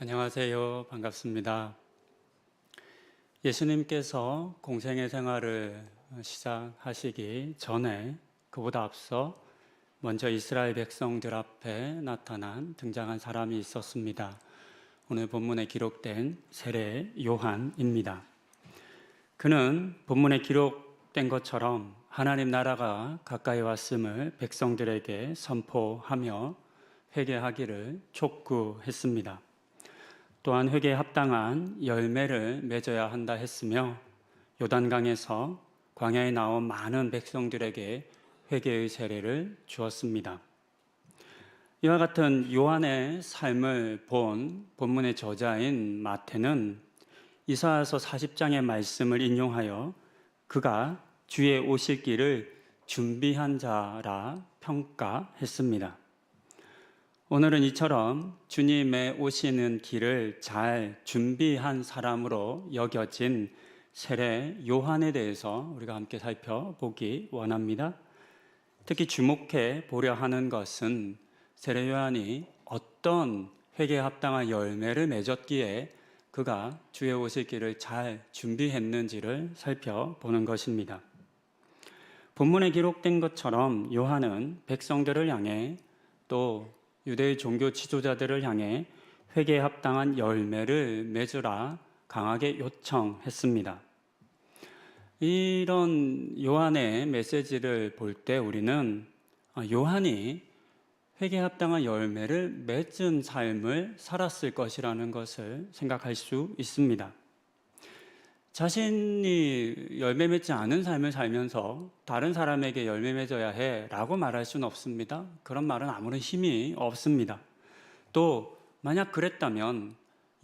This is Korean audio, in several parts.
안녕하세요. 반갑습니다. 예수님께서 공생의 생활을 시작하시기 전에 그보다 앞서 먼저 이스라엘 백성들 앞에 나타난 등장한 사람이 있었습니다. 오늘 본문에 기록된 세례 요한입니다. 그는 본문에 기록된 것처럼 하나님 나라가 가까이 왔음을 백성들에게 선포하며 회개하기를 촉구했습니다. 또한 회개에 합당한 열매를 맺어야 한다 했으며 요단강에서 광야에 나온 많은 백성들에게 회개의 세례를 주었습니다. 이와 같은 요한의 삶을 본 본문의 저자인 마태는 이사야서 40장의 말씀을 인용하여 그가 주의 오실 길을 준비한 자라 평가했습니다. 오늘은 이처럼 주님의 오시는 길을 잘 준비한 사람으로 여겨진 세례 요한에 대해서 우리가 함께 살펴보기 원합니다. 특히 주목해 보려 하는 것은 세례 요한이 어떤 회개에 합당한 열매를 맺었기에 그가 주의 오실 길을 잘 준비했는지를 살펴보는 것입니다. 본문에 기록된 것처럼 요한은 백성들을 향해 또 유대의 종교 지도자들을 향해 회개에 합당한 열매를 맺으라 강하게 요청했습니다. 이런 요한의 메시지를 볼 때 우리는 아, 요한이 회개에 합당한 열매를 맺은 삶을 살았을 것이라는 것을 생각할 수 있습니다. 자신이 열매 맺지 않은 삶을 살면서 다른 사람에게 열매 맺어야 해 라고 말할 수는 없습니다. 그런 말은 아무런 힘이 없습니다. 또, 만약 그랬다면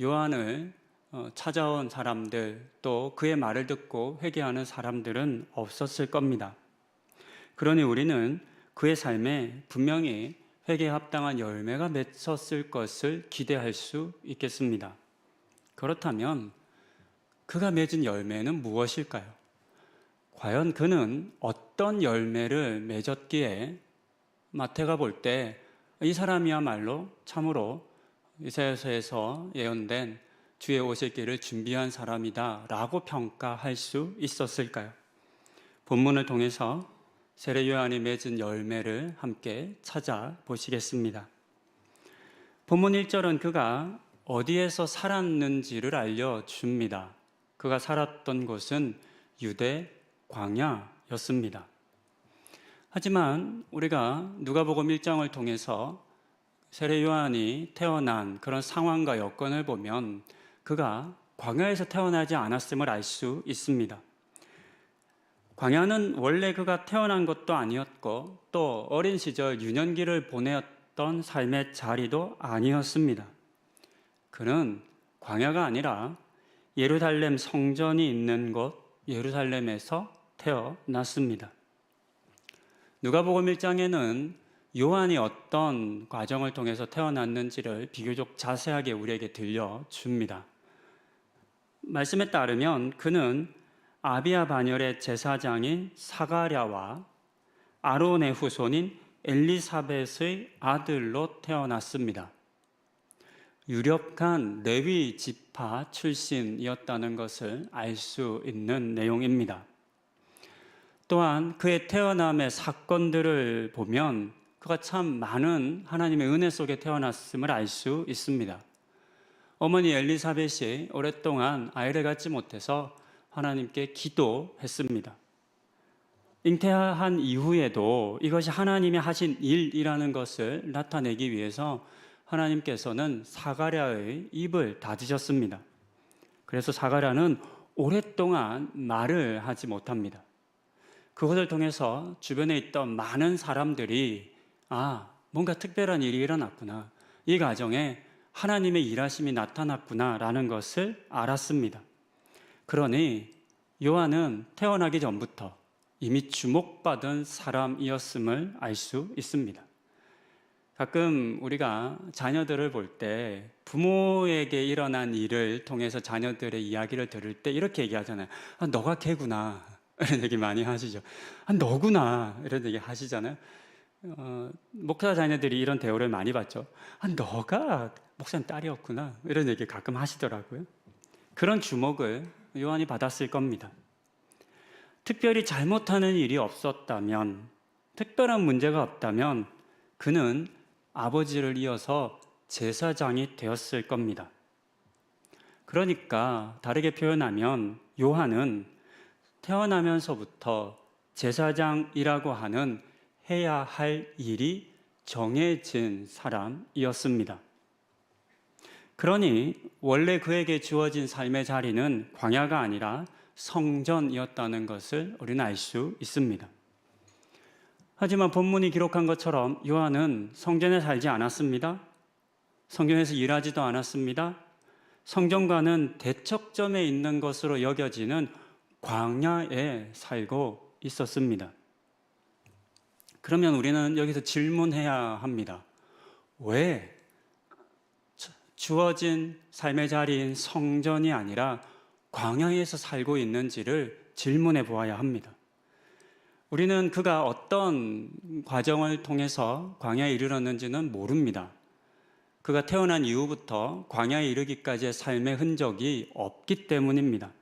요한을 어, 찾아온 사람들 또 그의 말을 듣고 회개하는 사람들은 없었을 겁니다. 그러니 우리는 그의 삶에 분명히 회개에 합당한 열매가 맺혔을 것을 기대할 수 있겠습니다. 그렇다면 그가 맺은 열매는 무엇일까요? 과연 그는 어떤 열매를 맺었기에 마태가 볼 때 이 사람이야말로 참으로 이사야서에서 예언된 주의 오실 길을 준비한 사람이다라고 평가할 수 있었을까요? 본문을 통해서 세례 요한이 맺은 열매를 함께 찾아보시겠습니다. 본문 1절은 그가 어디에서 살았는지를 알려 줍니다. 그가 살았던 곳은 유대 광야였습니다. 하지만 우리가 누가복음 1장을 통해서 세례 요한이 태어난 그런 상황과 여건을 보면 그가 광야에서 태어나지 않았음을 알 수 있습니다. 광야는 원래 그가 태어난 것도 아니었고 또 어린 시절 유년기를 보내었던 삶의 자리도 아니었습니다. 그는 광야가 아니라 예루살렘 성전이 있는 곳 예루살렘에서 태어났습니다. 누가복음 1장에는 요한이 어떤 과정을 통해서 태어났는지를 비교적 자세하게 우리에게 들려줍니다. 말씀에 따르면 그는 아비아 반열의 제사장인 사가랴와 아론의 후손인 엘리사벳의 아들로 태어났습니다. 유력한 레위 지파 출신이었다는 것을 알 수 있는 내용입니다. 또한 그의 태어남의 사건들을 보면 그가 참 많은 하나님의 은혜 속에 태어났음을 알 수 있습니다. 어머니 엘리사벳이 오랫동안 아이를 갖지 못해서 하나님께 기도했습니다. 잉태한 이후에도 이것이 하나님이 하신 일이라는 것을 나타내기 위해서 하나님께서는 사가랴의 입을 닫으셨습니다. 그래서 사가랴는 오랫동안 말을 하지 못합니다. 그것을 통해서 주변에 있던 많은 사람들이 아, 뭔가 특별한 일이 일어났구나. 이 가정에 하나님의 일하심이 나타났구나라는 것을 알았습니다. 그러니 요한은 태어나기 전부터 이미 주목받은 사람이었음을 알 수 있습니다. 가끔 우리가 자녀들을 볼 때 부모에게 일어난 일을 통해서 자녀들의 이야기를 들을 때 이렇게 얘기하잖아요. 아, 너가 걔구나. 이런 얘기 많이 하시죠. 아, 너구나. 이런 얘기 하시잖아요. 어, 목사 자녀들이 이런 대우를 많이 받죠. 아, 너가 목사님 딸이었구나. 이런 얘기 가끔 하시더라고요. 그런 주목을 요한이 받았을 겁니다. 특별히 잘못하는 일이 없었다면, 특별한 문제가 없다면, 그는 아버지를 이어서 제사장이 되었을 겁니다. 그러니까 다르게 표현하면 요한은 태어나면서부터 제사장이라고 하는 해야 할 일이 정해진 사람이었습니다. 그러니 원래 그에게 주어진 삶의 자리는 광야가 아니라 성전이었다는 것을 우리는 알 수 있습니다. 하지만 본문이 기록한 것처럼 요한은 성전에 살지 않았습니다. 성전에서 일하지도 않았습니다. 성전과는 대척점에 있는 것으로 여겨지는 광야에 살고 있었습니다. 그러면 우리는 여기서 질문해야 합니다. 왜 주어진 삶의 자리인 성전이 아니라 광야에서 살고 있는지를 질문해 보아야 합니다. 우리는 그가 어떤 과정을 통해서 광야에 이르렀는지는 모릅니다. 그가 태어난 이후부터 광야에 이르기까지의 삶의 흔적이 없기 때문입니다.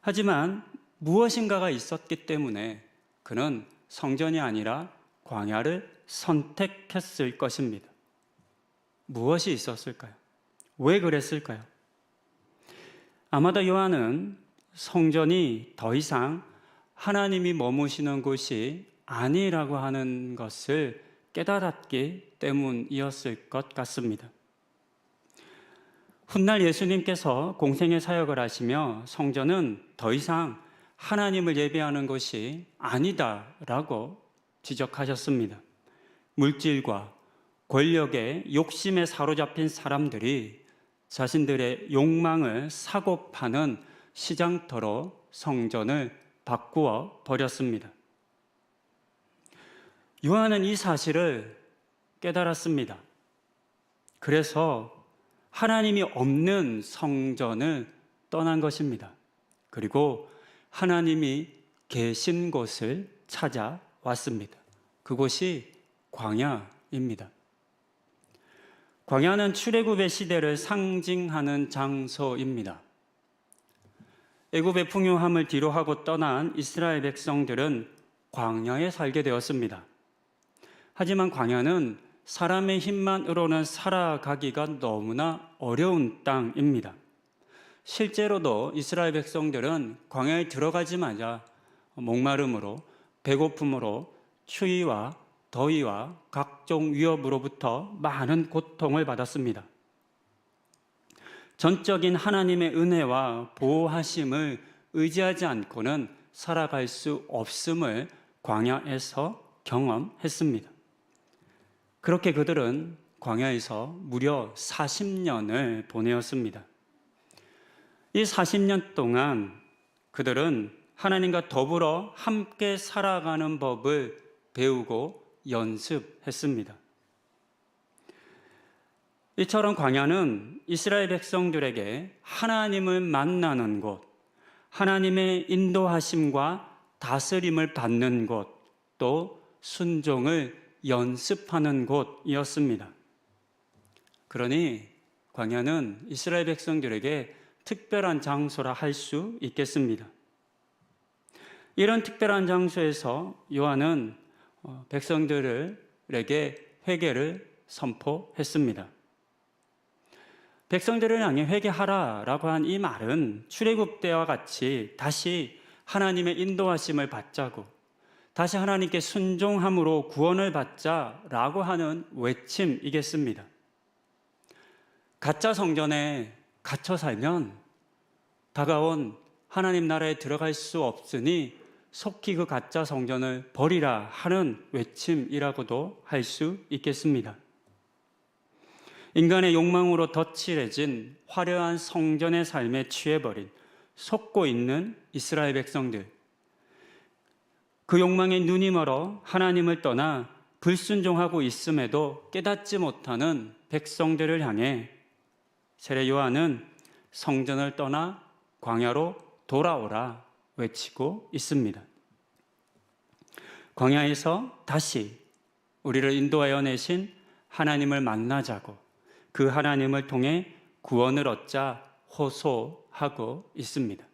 하지만 무엇인가가 있었기 때문에 그는 성전이 아니라 광야를 선택했을 것입니다. 무엇이 있었을까요? 왜 그랬을까요? 아마도 요한은 성전이 더 이상 하나님이 머무시는 곳이 아니라고 하는 것을 깨달았기 때문이었을 것 같습니다. 훗날 예수님께서 공생의 사역을 하시며 성전은 더 이상 하나님을 예배하는 것이 아니다라고 지적하셨습니다. 물질과 권력의 욕심에 사로잡힌 사람들이 자신들의 욕망을 사고 파는 시장터로 성전을 바꾸어 버렸습니다. 요한은 이 사실을 깨달았습니다. 그래서 하나님이 없는 성전을 떠난 것입니다. 그리고 하나님이 계신 곳을 찾아왔습니다. 그곳이 광야입니다. 광야는 출애굽의 시대를 상징하는 장소입니다. 애굽의 풍요함을 뒤로하고 떠난 이스라엘 백성들은 광야에 살게 되었습니다. 하지만 광야는 사람의 힘만으로는 살아가기가 너무나 어려운 땅입니다. 실제로도 이스라엘 백성들은 광야에 들어가지마자 목마름으로 배고픔으로 추위와 더위와 각종 위협으로부터 많은 고통을 받았습니다. 전적인 하나님의 은혜와 보호하심을 의지하지 않고는 살아갈 수 없음을 광야에서 경험했습니다. 그렇게 그들은 광야에서 무려 40년을 보내었습니다. 이 40년 동안 그들은 하나님과 더불어 함께 살아가는 법을 배우고 연습했습니다. 이처럼 광야는 이스라엘 백성들에게 하나님을 만나는 곳, 하나님의 인도하심과 다스림을 받는 곳, 또 순종을 연습하는 곳이었습니다. 그러니 광야는 이스라엘 백성들에게 특별한 장소라 할 수 있겠습니다. 이런 특별한 장소에서 요한은 어, 백성들에게 회개를 선포했습니다. 백성들을 향해 회개하라라고 한 이 말은 출애굽 때와 같이 다시 하나님의 인도하심을 받자고 다시 하나님께 순종함으로 구원을 받자라고 하는 외침이겠습니다. 가짜 성전에 갇혀 살면 다가온 하나님 나라에 들어갈 수 없으니 속히 그 가짜 성전을 버리라 하는 외침이라고도 할 수 있겠습니다. 인간의 욕망으로 덧칠해진 화려한 성전의 삶에 취해버린 속고 있는 이스라엘 백성들. 그 욕망에 눈이 멀어 하나님을 떠나 불순종하고 있음에도 깨닫지 못하는 백성들을 향해 세례 요한은 성전을 떠나 광야로 돌아오라 외치고 있습니다. 광야에서 다시 우리를 인도하여 내신 하나님을 만나자고 그 하나님을 통해 구원을 얻자 호소하고 있습니다.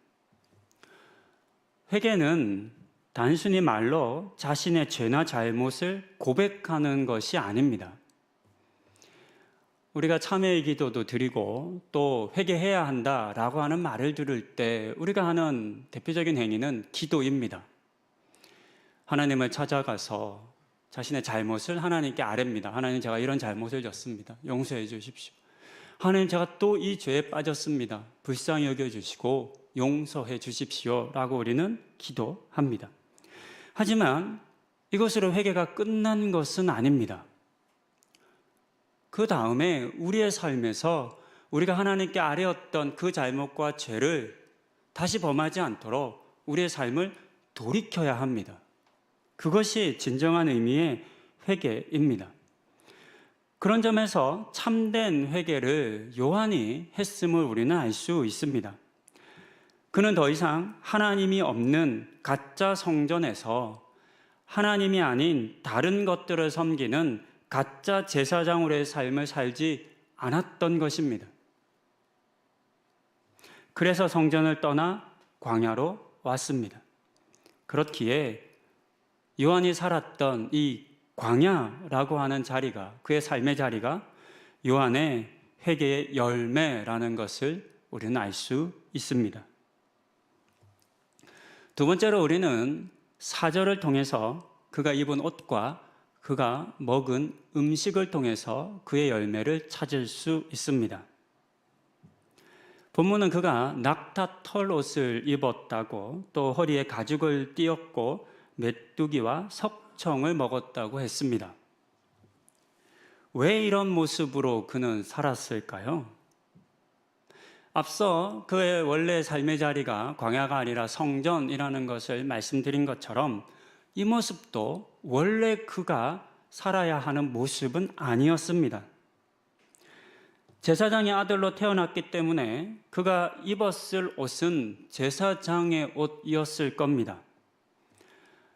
회개는 단순히 말로 자신의 죄나 잘못을 고백하는 것이 아닙니다. 우리가 참회의 기도도 드리고 또 회개해야 한다라고 하는 말을 들을 때 우리가 하는 대표적인 행위는 기도입니다. 하나님을 찾아가서 자신의 잘못을 하나님께 아뢰입니다. 하나님 제가 이런 잘못을 졌습니다. 용서해 주십시오. 하나님 제가 또 이 죄에 빠졌습니다. 불쌍히 여겨 주시고 용서해 주십시오라고 우리는 기도합니다. 하지만 이것으로 회개가 끝난 것은 아닙니다. 그 다음에 우리의 삶에서 우리가 하나님께 아뢰었던 그 잘못과 죄를 다시 범하지 않도록 우리의 삶을 돌이켜야 합니다. 그것이 진정한 의미의 회개입니다. 그런 점에서 참된 회개를 요한이 했음을 우리는 알 수 있습니다. 그는 더 이상 하나님이 없는 가짜 성전에서 하나님이 아닌 다른 것들을 섬기는 가짜 제사장으로의 삶을 살지 않았던 것입니다. 그래서 성전을 떠나 광야로 왔습니다. 그렇기에 요한이 살았던 이 광야라고 하는 자리가 그의 삶의 자리가 요한의 회개의 열매라는 것을 우리는 알 수 있습니다. 두 번째로 우리는 사절을 통해서 그가 입은 옷과 그가 먹은 음식을 통해서 그의 열매를 찾을 수 있습니다. 본문은 그가 낙타 털 옷을 입었다고 또 허리에 가죽을 띄었고 메뚜기와 석청을 먹었다고 했습니다. 왜 이런 모습으로 그는 살았을까요? 앞서 그의 원래 삶의 자리가 광야가 아니라 성전이라는 것을 말씀드린 것처럼 이 모습도 원래 그가 살아야 하는 모습은 아니었습니다. 제사장의 아들로 태어났기 때문에 그가 입었을 옷은 제사장의 옷이었을 겁니다.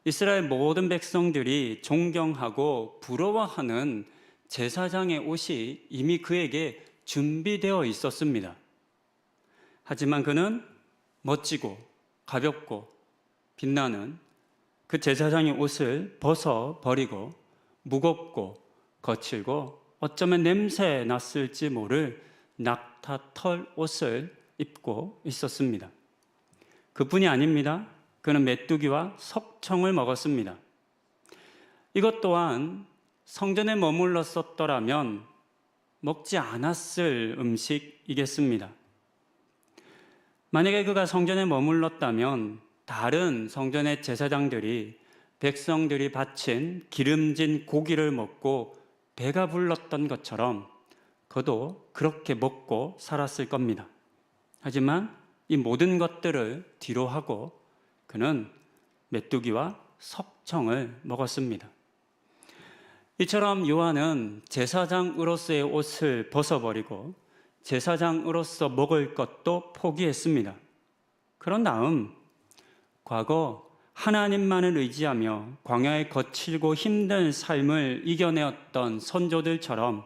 이스라엘 모든 백성들이 존경하고 부러워하는 제사장의 옷이 이미 그에게 준비되어 있었습니다. 하지만 그는 멋지고 가볍고 빛나는 그 제사장의 옷을 벗어 버리고 무겁고 거칠고 어쩌면 냄새 났을지 모를 낙타 털 옷을 입고 있었습니다. 그뿐이 아닙니다. 그는 메뚜기와 석청을 먹었습니다. 이것 또한 성전에 머물렀었더라면 먹지 않았을 음식이겠습니다. 만약에 그가 성전에 머물렀다면 다른 성전의 제사장들이 백성들이 바친 기름진 고기를 먹고 배가 불렀던 것처럼 그도 그렇게 먹고 살았을 겁니다. 하지만 이 모든 것들을 뒤로 하고 그는 메뚜기와 석청을 먹었습니다. 이처럼 요한은 제사장으로서의 옷을 벗어버리고 제사장으로서 먹을 것도 포기했습니다. 그런 다음 과거 하나님만을 의지하며 광야의 거칠고 힘든 삶을 이겨내었던 선조들처럼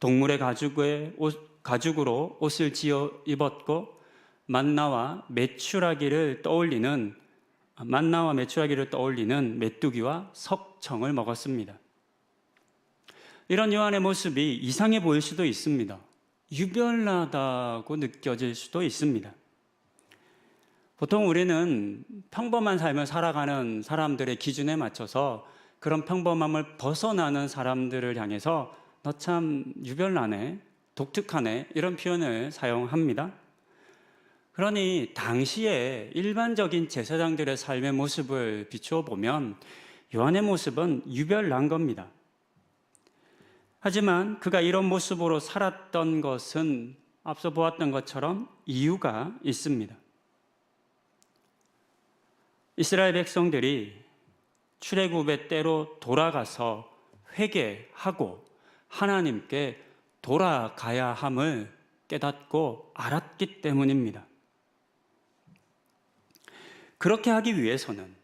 동물의 가죽에 옷, 가죽으로 옷을 지어 입었고 만나와 메추라기를 떠올리는 만나와 메추라기를 떠올리는 메뚜기와 석청을 먹었습니다. 이런 요한의 모습이 이상해 보일 수도 있습니다. 유별나다고 느껴질 수도 있습니다. 보통 우리는 평범한 삶을 살아가는 사람들의 기준에 맞춰서 그런 평범함을 벗어나는 사람들을 향해서 너 참 유별나네, 독특하네, 이런 표현을 사용합니다. 그러니 당시에 일반적인 제사장들의 삶의 모습을 비추어 보면 요한의 모습은 유별난 겁니다. 하지만 그가 이런 모습으로 살았던 것은 앞서 보았던 것처럼 이유가 있습니다. 이스라엘 백성들이 출애굽의 때로 돌아가서 회개하고 하나님께 돌아가야 함을 깨닫고 알았기 때문입니다. 그렇게 하기 위해서는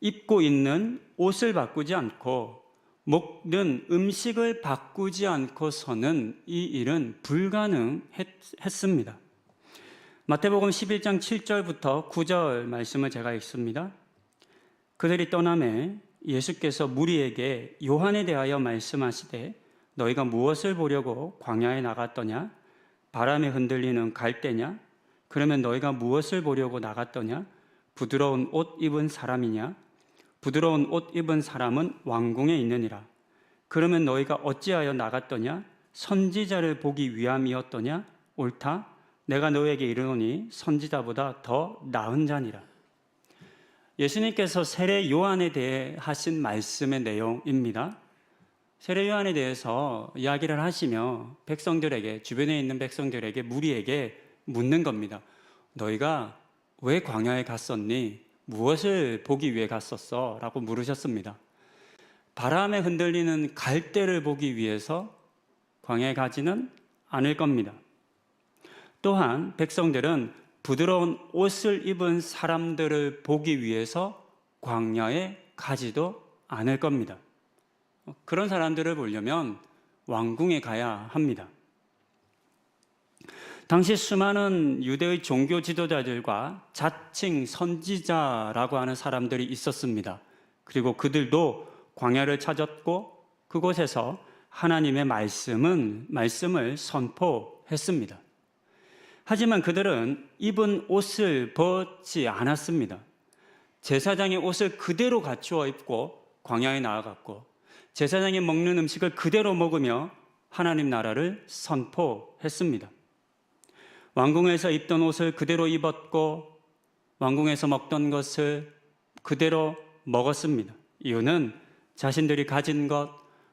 입고 있는 옷을 바꾸지 않고 먹는 음식을 바꾸지 않고서는 이 일은 불가능했습니다. 마태복음 11장 7절부터 9절 말씀을 제가 읽습니다. 그들이 떠남에 예수께서 무리에게 요한에 대하여 말씀하시되 너희가 무엇을 보려고 광야에 나갔더냐 바람에 흔들리는 갈대냐 그러면 너희가 무엇을 보려고 나갔더냐? 부드러운 옷 입은 사람이냐? 부드러운 옷 입은 사람은 왕궁에 있느니라. 그러면 너희가 어찌하여 나갔더냐? 선지자를 보기 위함이었더냐? 옳다. 내가 너에게 이르노니 선지자보다 더 나은 자니라. 예수님께서 세례 요한에 대해 하신 말씀의 내용입니다. 세례 요한에 대해서 이야기를 하시며 백성들에게 주변에 있는 백성들에게 무리에게 묻는 겁니다. 너희가 왜 광야에 갔었니? 무엇을 보기 위해 갔었어? 라고 물으셨습니다. 바람에 흔들리는 갈대를 보기 위해서 광야에 가지는 않을 겁니다. 또한 백성들은 부드러운 옷을 입은 사람들을 보기 위해서 광야에 가지도 않을 겁니다. 그런 사람들을 보려면 왕궁에 가야 합니다. 당시 수많은 유대의 종교 지도자들과 자칭 선지자라고 하는 사람들이 있었습니다. 그리고 그들도 광야를 찾았고 그곳에서 하나님의 말씀은 말씀을 선포했습니다. 하지만 그들은 입은 옷을 벗지 않았습니다. 제사장의 옷을 그대로 갖추어 입고 광야에 나아갔고 제사장이 먹는 음식을 그대로 먹으며 하나님 나라를 선포했습니다. 왕궁에서 입던 옷을 그대로 입었고 왕궁에서 먹던 것을 그대로 먹었습니다. 이유는 자신들이 가진 것,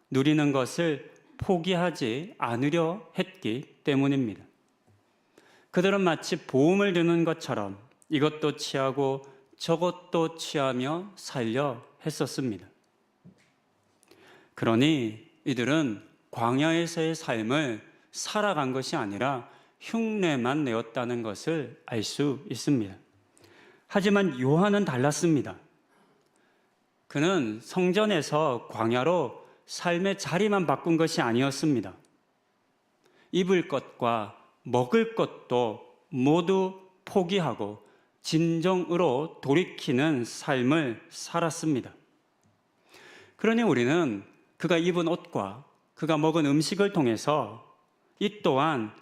누리는 것을 포기하지 않으려 했기 때문입니다. 그들은 마치 보험을 드는 것처럼 이것도 취하고 저것도 취하며 살려 했었습니다. 그러니 이들은 광야에서의 삶을 살아간 것이 아니라 흉내만 내었다는 것을 알 수 있습니다. 하지만 요한은 달랐습니다. 그는 성전에서 광야로 삶의 자리만 바꾼 것이 아니었습니다. 입을 것과 먹을 것도 모두 포기하고 진정으로 돌이키는 삶을 살았습니다. 그러니 우리는 그가 입은 옷과 그가 먹은 음식을 통해서 이 또한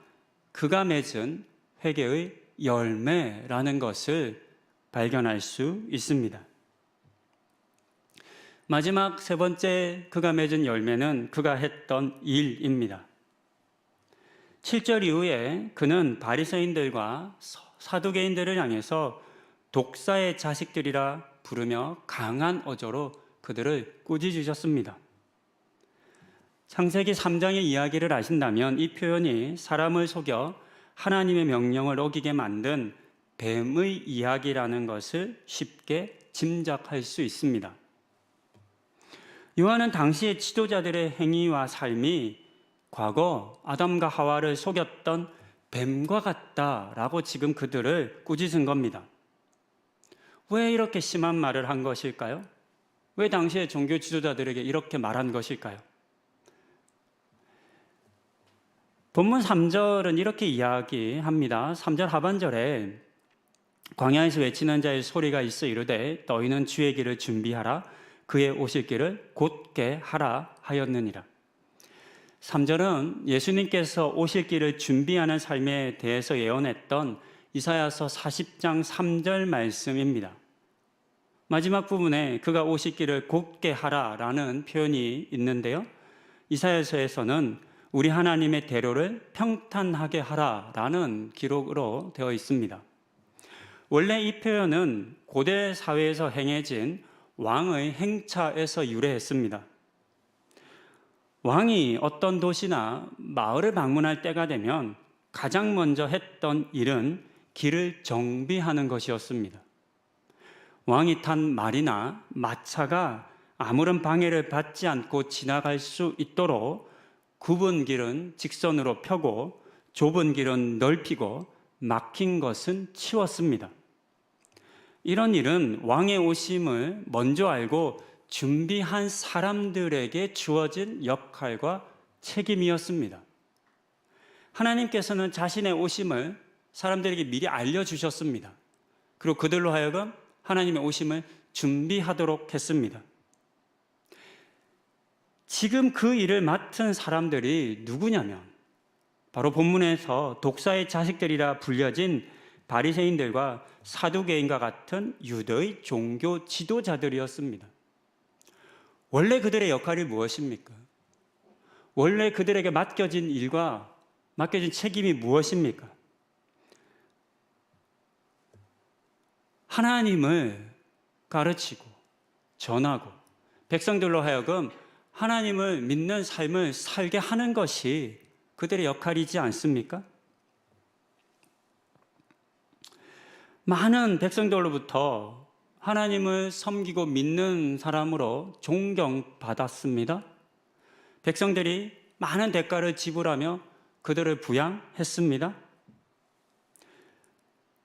그가 맺은 회개의 열매라는 것을 발견할 수 있습니다. 마지막 세 번째 그가 맺은 열매는 그가 했던 일입니다. 7절 이후에 그는 바리새인들과 사두개인들을 향해서 독사의 자식들이라 부르며 강한 어조로 그들을 꾸짖으셨습니다. 창세기 3장의 이야기를 아신다면 이 표현이 사람을 속여 하나님의 명령을 어기게 만든 뱀의 이야기라는 것을 쉽게 짐작할 수 있습니다. 요한은 당시의 지도자들의 행위와 삶이 과거 아담과 하와를 속였던 뱀과 같다라고 지금 그들을 꾸짖은 겁니다. 왜 이렇게 심한 말을 한 것일까요? 왜 당시의 종교 지도자들에게 이렇게 말한 것일까요? 본문 3절은 이렇게 이야기합니다. 3절 하반절에 광야에서 외치는 자의 소리가 있어 이르되 너희는 주의 길을 준비하라 그의 오실 길을 곧게 하라 하였느니라. 3절은 예수님께서 오실 길을 준비하는 삶에 대해서 예언했던 이사야서 40장 3절 말씀입니다. 마지막 부분에 그가 오실 길을 곧게 하라라는 표현이 있는데요. 이사야서에서는 우리 하나님의 대로를 평탄하게 하라라는 기록으로 되어 있습니다. 원래 이 표현은 고대 사회에서 행해진 왕의 행차에서 유래했습니다. 왕이 어떤 도시나 마을을 방문할 때가 되면 가장 먼저 했던 일은 길을 정비하는 것이었습니다. 왕이 탄 말이나 마차가 아무런 방해를 받지 않고 지나갈 수 있도록 굽은 길은 직선으로 펴고 좁은 길은 넓히고 막힌 것은 치웠습니다. 이런 일은 왕의 오심을 먼저 알고 준비한 사람들에게 주어진 역할과 책임이었습니다. 하나님께서는 자신의 오심을 사람들에게 미리 알려주셨습니다. 그리고 그들로 하여금 하나님의 오심을 준비하도록 했습니다. 지금 그 일을 맡은 사람들이 누구냐면 바로 본문에서 독사의 자식들이라 불려진 바리새인들과 사두개인과 같은 유대의 종교 지도자들이었습니다. 원래 그들의 역할이 무엇입니까? 원래 그들에게 맡겨진 일과 맡겨진 책임이 무엇입니까? 하나님을 가르치고 전하고 백성들로 하여금 하나님을 믿는 삶을 살게 하는 것이 그들의 역할이지 않습니까? 많은 백성들로부터 하나님을 섬기고 믿는 사람으로 존경받았습니다. 백성들이 많은 대가를 지불하며 그들을 부양했습니다.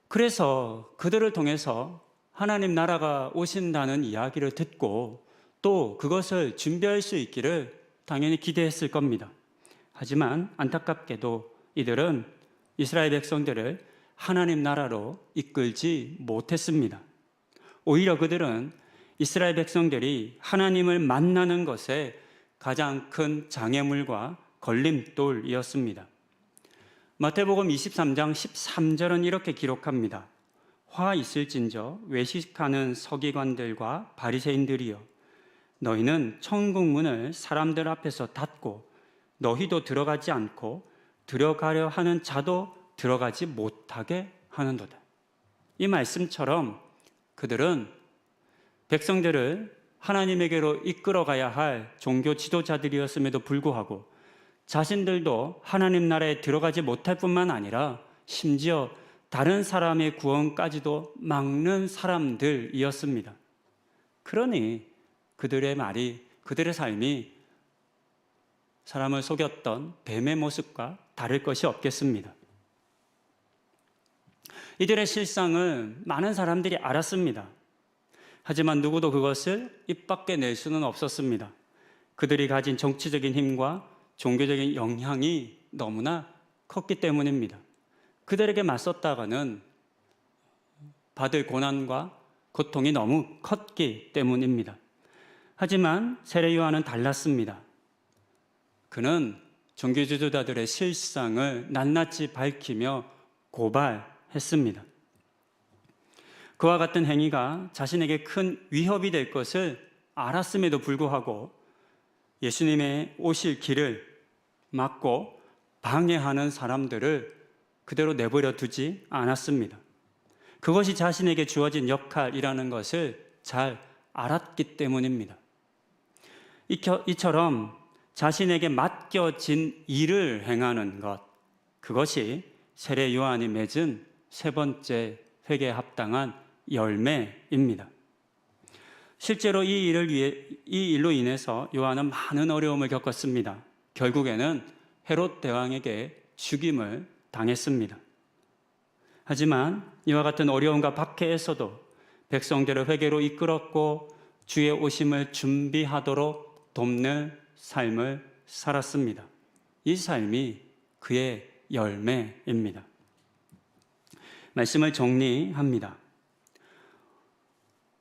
그래서 그들을 통해서 하나님 나라가 오신다는 이야기를 듣고 또 그것을 준비할 수 있기를 당연히 기대했을 겁니다. 하지만 안타깝게도 이들은 이스라엘 백성들을 하나님 나라로 이끌지 못했습니다. 오히려 그들은 이스라엘 백성들이 하나님을 만나는 것에 가장 큰 장애물과 걸림돌이었습니다. 마태복음 23장 13절은 이렇게 기록합니다. 화 있을진저 외식하는 서기관들과 바리새인들이여 너희는 천국 문을 사람들 앞에서 닫고 너희도 들어가지 않고 들어가려 하는 자도 들어가지 못하게 하는도다. 이 말씀처럼 그들은 백성들을 하나님에게로 이끌어가야 할 종교 지도자들이었음에도 불구하고 자신들도 하나님 나라에 들어가지 못할 뿐만 아니라 심지어 다른 사람의 구원까지도 막는 사람들이었습니다. 그러니 그들의 말이, 그들의 삶이 사람을 속였던 뱀의 모습과 다를 것이 없겠습니다. 이들의 실상을 많은 사람들이 알았습니다. 하지만 누구도 그것을 입 밖에 낼 수는 없었습니다. 그들이 가진 정치적인 힘과 종교적인 영향이 너무나 컸기 때문입니다. 그들에게 맞섰다가는 받을 고난과 고통이 너무 컸기 때문입니다. 하지만 세례 요한은 달랐습니다. 그는 종교 지도자들의 실상을 낱낱이 밝히며 고발했습니다. 그와 같은 행위가 자신에게 큰 위협이 될 것을 알았음에도 불구하고 예수님의 오실 길을 막고 방해하는 사람들을 그대로 내버려 두지 않았습니다. 그것이 자신에게 주어진 역할이라는 것을 잘 알았기 때문입니다. 이처럼 자신에게 맡겨진 일을 행하는 것, 그것이 세례 요한이 맺은 세 번째 회개에 합당한 열매입니다. 실제로 이 일을 위해 이 일로 인해서 요한은 많은 어려움을 겪었습니다. 결국에는 헤롯 대왕에게 죽임을 당했습니다. 하지만 이와 같은 어려움과 박해에서도 백성들을 회개로 이끌었고 주의 오심을 준비하도록 돕는 삶을 살았습니다. 이 삶이 그의 열매입니다. 말씀을 정리합니다.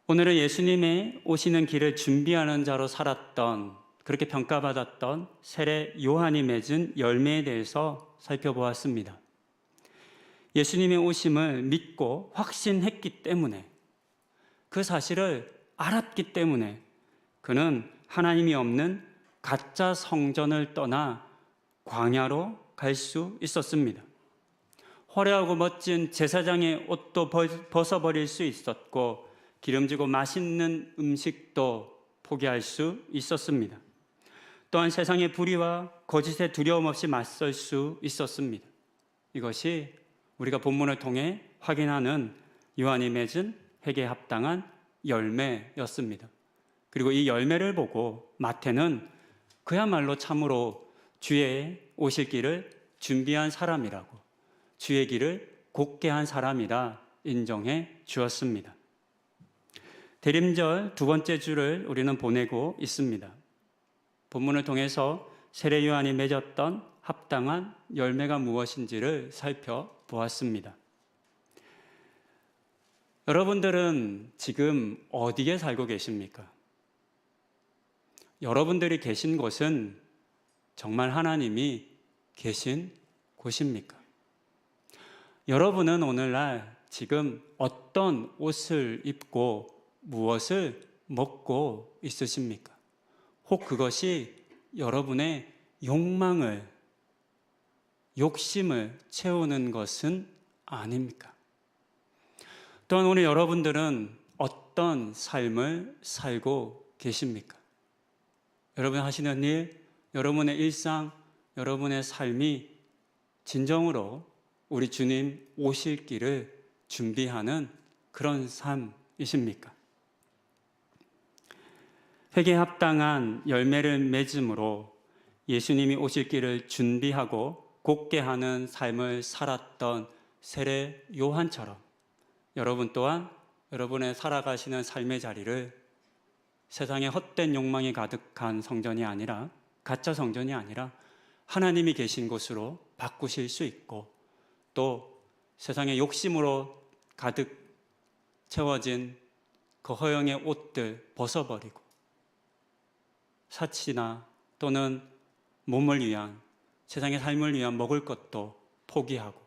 오늘은 예수님의 오시는 길을 준비하는 자로 살았던 그렇게 평가받았던 세례 요한이 맺은 열매에 대해서 살펴보았습니다. 예수님의 오심을 믿고 확신했기 때문에 그 사실을 알았기 때문에 그는 하나님이 없는 가짜 성전을 떠나 광야로 갈 수 있었습니다. 화려하고 멋진 제사장의 옷도 벗어버릴 수 있었고 기름지고 맛있는 음식도 포기할 수 있었습니다. 또한 세상의 불의와 거짓에 두려움 없이 맞설 수 있었습니다. 이것이 우리가 본문을 통해 확인하는 요한이 맺은 회개에 합당한 열매였습니다. 그리고 이 열매를 보고 마태는 그야말로 참으로 주의 오실 길을 준비한 사람이라고 주의 길을 곱게 한 사람이라 인정해 주었습니다. 대림절 두 번째 주를 우리는 보내고 있습니다. 본문을 통해서 세례 요한이 맺었던 합당한 열매가 무엇인지를 살펴보았습니다. 여러분들은 지금 어디에 살고 계십니까? 여러분들이 계신 곳은 정말 하나님이 계신 곳입니까? 여러분은 오늘날 지금 어떤 옷을 입고 무엇을 먹고 있으십니까? 혹 그것이 여러분의 욕망을, 욕심을 채우는 것은 아닙니까? 또한 오늘 여러분들은 어떤 삶을 살고 계십니까? 여러분 하시는 일, 여러분의 일상, 여러분의 삶이 진정으로 우리 주님 오실 길을 준비하는 그런 삶이십니까? 회개에 합당한 열매를 맺음으로 예수님이 오실 길을 준비하고 곧게 하는 삶을 살았던 세례 요한처럼 여러분 또한 여러분의 살아가시는 삶의 자리를 세상에 헛된 욕망이 가득한 성전이 아니라 가짜 성전이 아니라 하나님이 계신 곳으로 바꾸실 수 있고 또 세상의 욕심으로 가득 채워진 그 허영의 옷들 벗어버리고 사치나 또는 몸을 위한 세상의 삶을 위한 먹을 것도 포기하고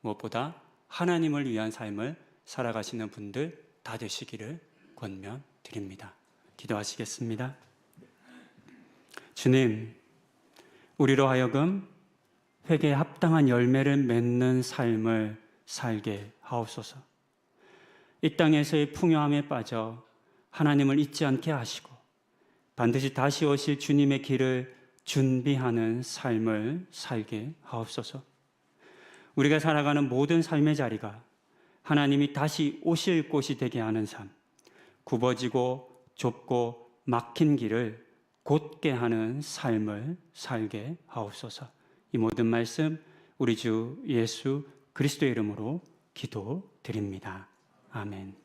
무엇보다 하나님을 위한 삶을 살아가시는 분들 다 되시기를 권면 드립니다. 기도하시겠습니다. 주님, 우리로 하여금 회개에 합당한 열매를 맺는 삶을 살게 하옵소서. 이 땅에서의 풍요함에 빠져 하나님을 잊지 않게 하시고 반드시 다시 오실 주님의 길을 준비하는 삶을 살게 하옵소서. 우리가 살아가는 모든 삶의 자리가 하나님이 다시 오실 곳이 되게 하는 삶, 굽어지고 좁고 막힌 길을 곧게 하는 삶을 살게 하옵소서. 이 모든 말씀 우리 주 예수 그리스도의 이름으로 기도드립니다. 아멘.